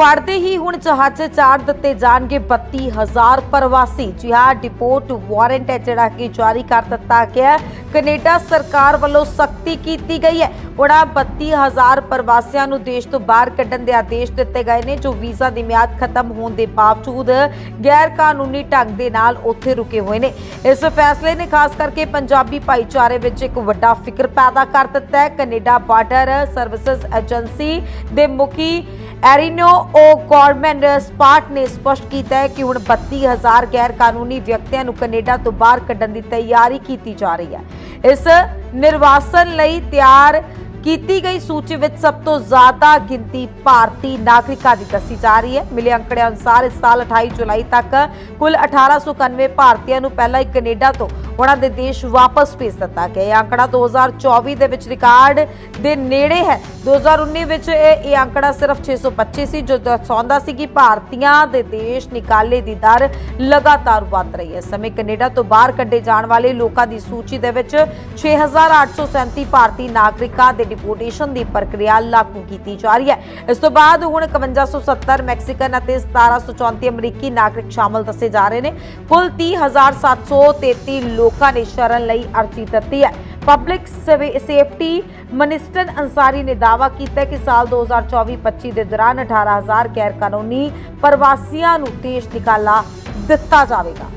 ਫੜਦੇ ਹੀ ਹੁਣ ਜਹਾਜ਼ ਚਾੜ ਦਿੱਤੇ ਜਾਣਗੇ 32000 ਪ੍ਰਵਾਸੀ। ਜੀ ਹਾਂ ਡਿਪੋਰਟ ਵਾਰੰਟ ਹੈ, ਜਿਹੜਾ ਕਿ ਜਾਰੀ ਕਰ ਦਿੱਤਾ ਗਿਆ ਹੈ। ਕੈਨੇਡਾ ਸਰਕਾਰ ਵੱਲੋਂ ਸਖਤੀ ਕੀਤੀ ਗਈ ਹੈ। ਉਹਨਾਂ 32000 ਪ੍ਰਵਾਸੀਆਂ ਨੂੰ ਦੇਸ਼ ਤੋਂ ਬਾਹਰ ਕੱਢਣ ਦੇ ਆਦੇਸ਼ ਦਿੱਤੇ ਗਏ ਨੇ, ਜੋ ਵੀਜ਼ਾ ਦੀ ਮਿਆਦ ਖਤਮ ਹੋਣ ਦੇ ਬਾਵਜੂਦ ਗੈਰ ਕਾਨੂੰਨੀ ਢੰਗ ਦੇ ਨਾਲ ਉੱਥੇ ਰੁਕੇ ਹੋਏ ਨੇ। ਇਸ ਫੈਸਲੇ ਨੇ ਖਾਸ ਕਰਕੇ ਪੰਜਾਬੀ ਭਾਈਚਾਰੇ ਵਿੱਚ ਇੱਕ ਵੱਡਾ ਫਿਕਰ ਪੈਦਾ ਕਰ ਦਿੱਤਾ ਹੈ। ਕੈਨੇਡਾ ਬਾਰਡਰ ਸਰਵਿਸਿਜ਼ ਏਜੰਸੀ ਦੇ ਮੁਖੀ ਐਰੀਨੋ ਓ ਗੌਰਮੈਂਟ ਸਪਾਟ ਨੇ ਸਪਸ਼ਟ ਕੀਤਾ ਹੈ ਕਿ ਹੁਣ 32000 ਗੈਰ ਕਾਨੂੰਨੀ ਵਿਅਕਤੀਆਂ ਨੂੰ ਕੈਨੇਡਾ ਤੋਂ ਬਾਹਰ ਕੱਢਣ ਦੀ ਤਿਆਰੀ ਕੀਤੀ ਜਾ ਰਹੀ ਹੈ। ਇਸ ਨਿਰਵਾਸਨ ਲਈ ਤਿਆਰ ਕੀਤੀ ਗਈ ਸੂਚੀ ਵਿੱਚ ਸਭ ਤੋਂ ਜ਼ਿਆਦਾ ਗਿਣਤੀ ਭਾਰਤੀ ਨਾਗਰਿਕਾਂ ਦੀ ਦੱਸੀ ਜਾ ਰਹੀ ਹੈ। ਮਿਲੇ ਅੰਕੜੇ ਅਨੁਸਾਰ ਇਸ ਸਾਲ 28 ਜੁਲਾਈ ਤੱਕ ਕੁੱਲ 1891 ਭਾਰਤੀਆਂ ਨੂੰ ਪਹਿਲਾਂ ਹੀ ਕੈਨੇਡਾ ਤੋਂ ਉਹਨਾਂ ਦੇ ਦੇਸ਼ ਵਾਪਸ ਭੇਜ ਦਿੱਤਾ ਗਿਆ ਇਹ ਅੰਕੜਾ 2024 ਦੇ ਵਿੱਚ ਰਿਕਾਰਡ ਦੇ ਨੇੜੇ ਹੈ। 2019 ਵਿੱਚ ਇਹ ਅੰਕੜਾ ਸਿਰਫ 625 ਸੀ ਜੋ ਦਰਸਾਉਂਦਾ ਸੀ ਕਿ ਭਾਰਤੀਆਂ ਦੇ ਦੇਸ਼ ਨਿਕਾਲੇ ਦੀ ਦਰ ਲਗਾਤਾਰ ਵੱਧ ਰਹੀ ਹੈ। ਇਸ ਸਮੇਂ ਕੈਨੇਡਾ ਤੋਂ ਬਾਹਰ ਕੱਢੇ ਜਾਣ ਵਾਲੇ ਲੋਕਾਂ ਦੀ ਸੂਚੀ ਦੇ ਵਿੱਚ 6837 ਭਾਰਤੀ ਨਾਗਰਿਕਾਂ ਦੇ ਡਿਪੋਰਟੇਸ਼ਨ ਦੀ ਪ੍ਰਕਿਰਿਆ ਲਾਗੂ ਕੀਤੀ ਜਾ ਰਹੀ ਹੈ। ਇਸ ਤੋਂ ਬਾਅਦ ਹੁਣ 5170 ਮੈਕਸੀਕਨ ਅਤੇ 1734 ਅਮਰੀਕੀ ਨਾਗਰਿਕ ਸ਼ਾਮਲ ਦੱਸੇ ਜਾ ਰਹੇ ਨੇ। ਕੁੱਲ 30733 ਲੋਕਾਂ ਨੇ ਸ਼ਰਨ ਲਈ ਅਰਜ਼ੀ ਦਿੱਤੀ ਹੈ। ਪਬਲਿਕ ਸੇਫਟੀ ਮਨਿਸਟਰ ਅੰਸਾਰੀ ਨੇ ਦਾਅਵਾ ਕੀਤਾ ਕਿ ਸਾਲ 2024-25 ਦੇ ਦੌਰਾਨ 18000 ਗੈਰ ਕਾਨੂੰਨੀ ਪ੍ਰਵਾਸੀਆਂ ਨੂੰ ਦੇਸ਼ ਨਿਕਾਲਾ ਦਿੱਤਾ ਜਾਵੇਗਾ।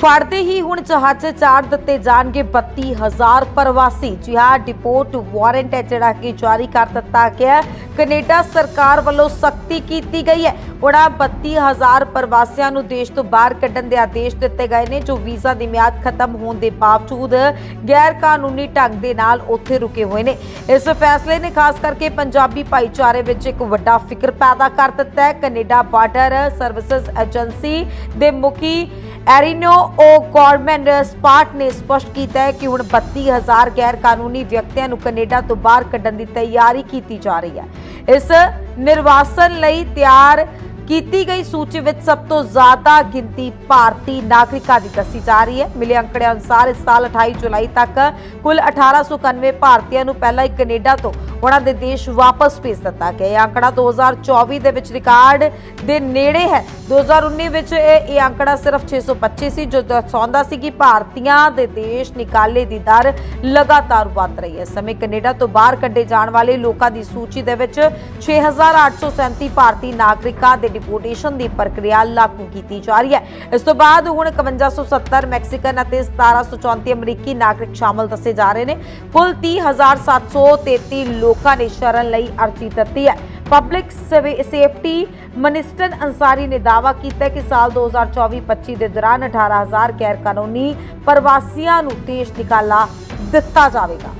ਫੜਦੇ ਹੀ ਹੁਣ ਜਹਾਜ਼ ਚਾੜ ਦਿੱਤੇ ਜਾਣਗੇ 32000 ਪ੍ਰਵਾਸੀ। ਜੀ ਹਾਂ ਡਿਪੋਰਟ ਵਾਰੰਟ ਹੈ ਜਿਹੜਾ ਕਿ ਜਾਰੀ ਕਰ ਦਿੱਤਾ ਗਿਆ ਹੈ। ਕੈਨੇਡਾ ਸਰਕਾਰ ਵੱਲੋਂ ਸਖਤੀ ਕੀਤੀ ਗਈ ਹੈ। ਉਹਨਾਂ 32000 ਪ੍ਰਵਾਸੀਆਂ ਨੂੰ ਦੇਸ਼ ਤੋਂ ਬਾਹਰ ਕੱਢਣ ਦੇ ਆਦੇਸ਼ ਦਿੱਤੇ ਗਏ ਨੇ, ਜੋ ਵੀਜ਼ਾ ਦੀ ਮਿਆਦ ਖਤਮ ਹੋਣ ਦੇ ਬਾਵਜੂਦ ਗੈਰ ਕਾਨੂੰਨੀ ਢੰਗ ਦੇ ਨਾਲ ਉੱਥੇ ਰੁਕੇ ਹੋਏ ਨੇ। ਇਸ ਫੈਸਲੇ ਨੇ ਖਾਸ ਕਰਕੇ ਪੰਜਾਬੀ ਭਾਈਚਾਰੇ ਵਿੱਚ ਇੱਕ ਵੱਡਾ ਫਿਕਰ ਪੈਦਾ ਕਰ ਦਿੱਤਾ ਹੈ। ਕੈਨੇਡਾ ਬਾਰਡਰ ਸਰਵਿਸਿਜ਼ ਏਜੰਸੀ ਦੇ ਮੁਖੀ ਐਰੀਨੋ ਓ ਗੌਰਮੈਂਟ ਸਪਾਟ ਨੇ ਸਪਸ਼ਟ ਕੀਤਾ ਹੈ ਕਿ ਹੁਣ 32000 ਗੈਰ ਕਾਨੂੰਨੀ ਵਿਅਕਤੀਆਂ ਨੂੰ ਕੈਨੇਡਾ ਤੋਂ ਬਾਹਰ ਕੱਢਣ ਦੀ ਤਿਆਰੀ ਕੀਤੀ ਜਾ ਰਹੀ ਹੈ। ਇਸ ਨਿਰਵਾਸਨ ਲਈ ਤਿਆਰ ਕੀਤੀ ਗਈ ਸੂਚੀ ਵਿੱਚ ਸਭ ਤੋਂ ਜ਼ਿਆਦਾ ਗਿਣਤੀ ਭਾਰਤੀ ਨਾਗਰਿਕਾਂ ਦੀ ਦੱਸੀ ਜਾ ਰਹੀ ਹੈ। ਮਿਲੇ ਅੰਕੜਿਆਂ ਅਨੁਸਾਰ ਇਸ ਸਾਲ 28 ਜੁਲਾਈ ਤੱਕ ਕੁੱਲ 1891 ਭਾਰਤੀਆਂ ਨੂੰ ਪਹਿਲਾਂ ਹੀ ਕੈਨੇਡਾ ਤੋਂ ਉਹਨਾਂ ਦੇ ਦੇਸ਼ ਵਾਪਸ ਭੇਜ ਦਿੱਤਾ ਗਿਆ ਇਹ ਅੰਕੜਾ 2024 ਦੇ ਵਿੱਚ ਰਿਕਾਰਡ ਦੇ ਨੇੜੇ ਹੈ। 2019 ਵਿੱਚ ਇਹ ਇਹ ਅੰਕੜਾ ਸਿਰਫ 625 ਸੀ ਜੋ ਦਰਸਾਉਂਦਾ ਸੀ ਕਿ ਭਾਰਤੀਆਂ ਦੇ ਦੇਸ਼ ਨਿਕਾਲੇ ਦੀ ਦਰ ਲਗਾਤਾਰ ਵੱਧ ਰਹੀ ਹੈ। ਸਮੇਂ ਕੈਨੇਡਾ ਤੋਂ ਬਾਹਰ ਕੱਢੇ ਜਾਣ ਵਾਲੇ ਲੋਕਾਂ ਦੀ ਸੂਚੀ ਦੇ ਵਿੱਚ 6837 ਭਾਰਤੀ ਨਾਗਰਿਕਾਂ ਦੇ ਡਿਪੋਰਟੇਸ਼ਨ ਦੀ ਪ੍ਰਕਿਰਿਆ ਲਾਗੂ ਕੀਤੀ ਜਾ ਰਹੀ ਹੈ। ਇਸ ਤੋਂ ਬਾਅਦ ਹੁਣ 5170 ਮੈਕਸੀਕਨ ਅਤੇ 1734 ਅਮਰੀਕੀ ਨਾਗਰਿਕ ਸ਼ਾਮਲ ਦੱਸੇ ਜਾ ਰਹੇ ਨੇ। ਕੁੱਲ 30733 ਲੋਕਾਂ ਲੋਕਾਂ ਨੇ ਸ਼ਰਨ ਲਈ ਅਰਜ਼ੀ ਦਿੱਤੀ ਹੈ। ਪਬਲਿਕ ਸੇਫਟੀ ਮਨਿਸਟਰ ਅੰਸਾਰੀ ਨੇ ਦਾਅਵਾ ਕੀਤਾ ਕਿ ਸਾਲ 2024-25 ਦੇ ਦੌਰਾਨ 18000 ਗੈਰ ਕਾਨੂੰਨੀ ਪ੍ਰਵਾਸੀਆਂ ਨੂੰ ਦੇਸ਼ ਨਿਕਾਲਾ ਦਿੱਤਾ ਜਾਵੇਗਾ।